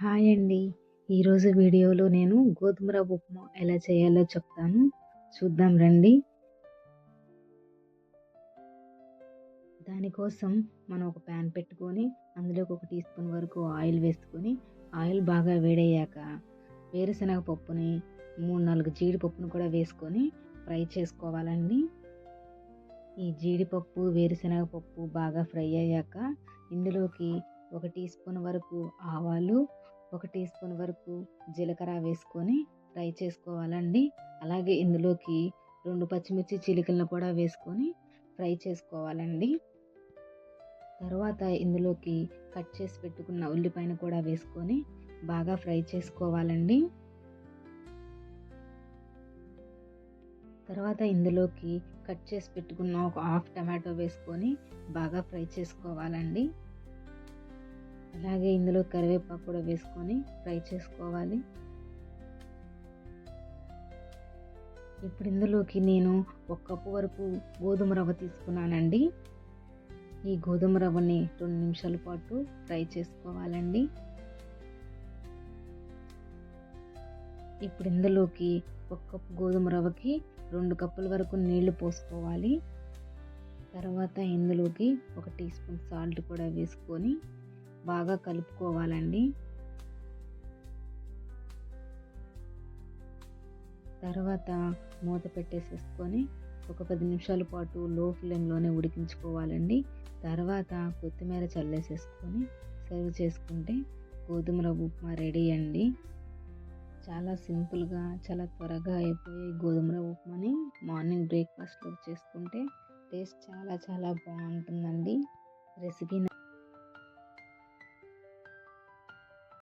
Hi అండి. ఈరోజు వీడియోలో నేను గోధుమ రవ్వ ఉప్మా ఎలా చేయాలో చెప్తాను. చూద్దాం రండి. దానికోసం మనం ఒక ప్యాన్ పెట్టుకొని అందులోకి ఒక టీ స్పూన్ వరకు ఆయిల్ వేసుకొని ఆయిల్ బాగా వేడయ్యాక వేరుశనగ పప్పుని మూడు నాలుగు జీడిపప్పును కూడా వేసుకొని ఫ్రై చేసుకోవాలండి. ఈ జీడిపప్పు వేరుశనగ పప్పు బాగా ఫ్రై అయ్యాక ఇందులోకి ఒక టీ స్పూన్ వరకు ఆవాలు ఒక టీ స్పూన్ వరకు జీలకర్ర వేసుకొని ఫ్రై చేసుకోవాలండి. అలాగే ఇందులోకి రెండు పచ్చిమిర్చి చిలికలను కూడా వేసుకొని ఫ్రై చేసుకోవాలండి. తర్వాత ఇందులోకి కట్ చేసి పెట్టుకున్న ఉల్లిపాయను కూడా వేసుకొని బాగా ఫ్రై చేసుకోవాలండి. తర్వాత ఇందులోకి కట్ చేసి పెట్టుకున్న ఒక హాఫ్ టమాటో వేసుకొని బాగా ఫ్రై చేసుకోవాలండి. అలాగే ఇందులో కరివేపాకు కూడా వేసుకొని ఫ్రై చేసుకోవాలి. ఇప్పుడు ఇందులోకి నేను ఒక కప్పు వరకు గోధుమ రవ్వ తీసుకున్నానండి. ఈ గోధుమ రవ్వని రెండు నిమిషాల పాటు ఫ్రై చేసుకోవాలండి. ఇప్పుడు ఇందులోకి ఒక కప్పు గోధుమ రవ్వకి రెండు కప్పుల వరకు నీళ్ళు పోసుకోవాలి. తర్వాత ఇందులోకి ఒక టీ స్పూన్ సాల్ట్ కూడా వేసుకొని బాగా కలుపుకోవాలండి. తర్వాత మూత పెట్టేసేసుకొని ఒక పది నిమిషాల పాటు లో ఫ్లేమ్లోనే ఉడికించుకోవాలండి. తర్వాత కొత్తిమీర చల్లేసేసుకొని సర్వ్ చేసుకుంటే గోధుమ రవ్వ ఉప్మా రెడీ అండి. చాలా సింపుల్గా చాలా త్వరగా అయిపోయే గోధుమ రవ్వ ఉప్మాని మార్నింగ్ బ్రేక్ఫాస్ట్లో చేసుకుంటే టేస్ట్ చాలా చాలా బాగుంటుందండి. రెసిపీ